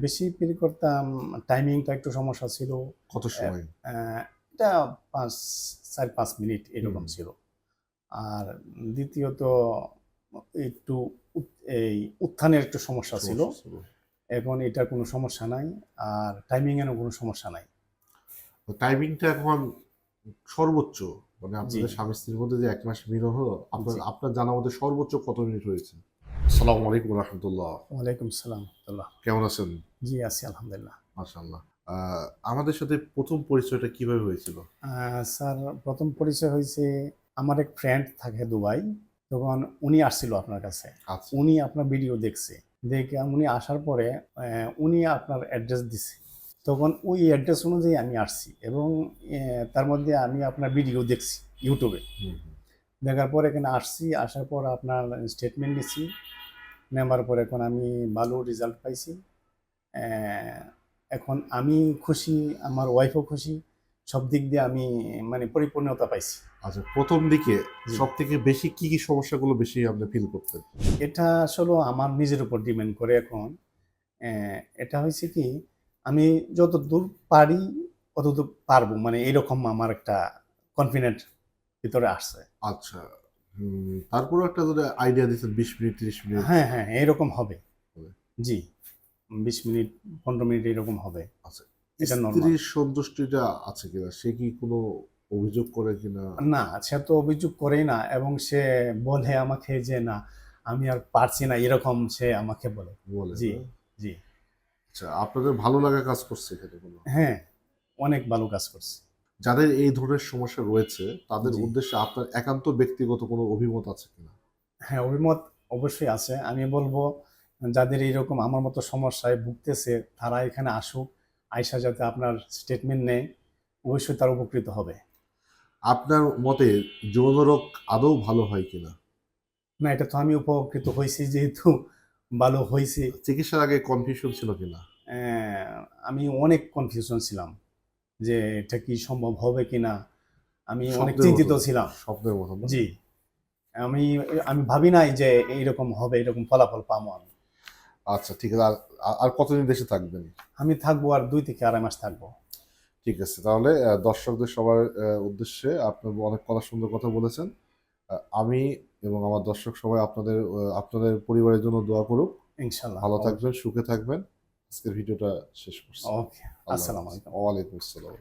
বেশি পিল করতাম টাইমিংটা একটু সমস্যা ছিল। কত সময়? এটা পাঁচ চার পাঁচ মিনিট এরকম ছিল। আর দ্বিতীয়ত একটু এই উত্থানের একটু সমস্যা ছিল। এখন এটার কোনো সমস্যা নাই আর টাইমিং এরও কোনো সমস্যা নাই। টাইমিংটা এখন সর্বোচ্চ। মানে আপনাদের। স্বামী স্ত্রীর মধ্যে যে এক মাস হলো আপনার আপনার জানা মধ্যে সর্বোচ্চ কত মিনিট হয়েছে? আসসালামু আলাইকুম রহমতুল্লাহ। ওয়ালাইকুম সালাম রহমতুল্লাহ। কেমন আছেন? জি আছি আলহামদুলিল্লাহ। মাশাল্লাহ আহ, আমাদের সাথে প্রথম পরিচয়টা কীভাবে হয়েছিল? স্যার প্রথম পরিচয় হয়েছে আমার এক ফ্রেন্ড থাকে দুবাই তখন উনি আসছিল আপনার কাছে। আচ্ছা। উনি আপনার ভিডিও দেখছে। দেখে উনি আসার পরে উনি আপনার অ্যাড্রেস দিছে। তখন ওই অ্যাড্রেস অনুযায়ী আমি আসছি এবং তার মধ্যে আমি আপনার ভিডিও দেখছি ইউটিউবে। দেখার পর এখানে আসছি আসার পর আপনার স্টেটমেন্ট নিচ্ছি নেওয়ার পর এখন আমি ভালো রেজাল্ট পাইছি। এখন আমি খুশি আমার ওয়াইফও খুশি সব দিক দিয়ে আমি মানে পরিপূর্ণতা পাইছি। আচ্ছা প্রথম দিকে সব থেকে বেশি কি কি সমস্যাগুলো বেশি আপনি ফিল করতেন? এটা আসলে আমার নিজের উপর ডিপেন্ড করে এখন। এটা হয়েছে কি আমি যত দূর পারি ততদূর পারব মানে এরকম আমার একটা কনফিডেন্ট ভিতরে আসছে। আচ্ছা। তারপরেও একটা যদি আইডিয়া দিচ্ছেন বিশ মিনিট ত্রিশ মিনিট। হ্যাঁ হ্যাঁ এরকম হবে। জি বিশ মিনিট পনেরো মিনিট এরকম হবে। আচ্ছা এটা। স্ত্রীর সন্তুষ্টিটা আছে কিনা? সে কি কোনো অভিযোগ করে কিনা? না সে তো অভিযোগ করেই না এবং সে বলে আমাকে যে না আমি আর পারছি না এরকম সে আমাকে বলে। বলে জি জি। আচ্ছা আপনাদের ভালো লাগা কাজ করছে এখানে হ্যাঁ অনেক ভালো কাজ করছে। যাদের এই ধরনের সমস্যা রয়েছে তাদের উদ্দেশ্যে আপনার একান্ত ব্যক্তিগত কোনো অভিমত আছে কিনা? হ্যাঁ অভিমত অবশ্যই আছে। আমি বলব যাদের এইরকম আমার মতো সমস্যায় ভুগতেছে তারা এখানে আসুক আয়সা যাতে আপনার স্টেটমেন্ট নেয় অবশ্যই তার উপকৃত হবে। আপনার মতে যৌন রোগ আদৌ ভালো হয় কিনা? না এটা তো আমি উপকৃত হয়েছি যেহেতু ভালো হয়েছে চিকিৎসার আগে কনফিউশন ছিল কিনা? আহ, আমি অনেক কনফিউশন ছিলাম। যে এটা কি সম্ভব হবে কিনা? আমি অনেক চিন্তিত ছিলাম। স্বপ্নের মতো জি। আমি আমি ভাবি নাই যে এইরকম হবে এরকম ফলাফল পাবো আমি। আচ্ছা ঠিক আছে। আর- আর- আর কতদিন দেশে থাকবেন? আমি থাকব আর দুই থেকে আড়াই মাস থাকব। ঠিক আছে। তাহলে দর্শকদের সবার উদ্দেশ্যে আপনি অনেক কথা সুন্দর কথা বলেছেন। আমি এবং আমার দর্শক সবাই আপনাদের আপনাদের পরিবারের জন্য দোয়া করুক। ইনশাল্লাহ। ভালো থাকবেন সুখে থাকবেন। আজকের ভিডিওটা শেষ করছি। ওকে আসসালামু আলাইকুম। ওয়া আলাইকুম আসসালাম।